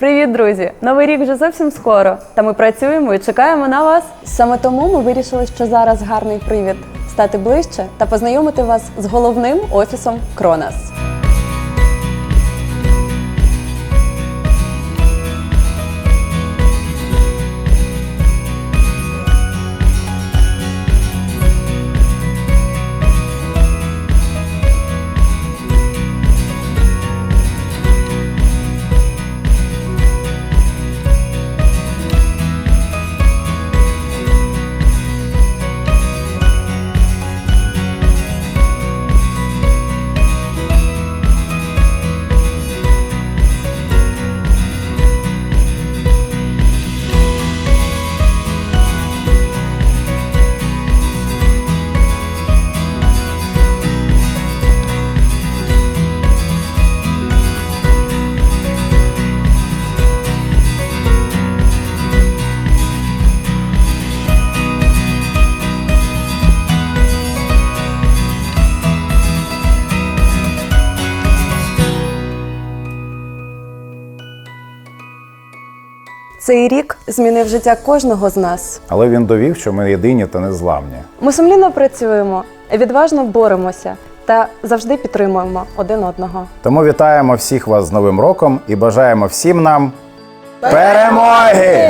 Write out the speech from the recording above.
Привіт, друзі! Новий рік вже зовсім скоро. Та ми працюємо і чекаємо на вас. Саме тому ми вирішили, що зараз гарний привід стати ближче та познайомити вас з головним офісом Кронас. Цей рік змінив життя кожного з нас. Але він довів, що ми єдині та незламні. Ми сумлінно працюємо, відважно боремося та завжди підтримуємо один одного. Тому вітаємо всіх вас з Новим роком і бажаємо всім нам перемоги!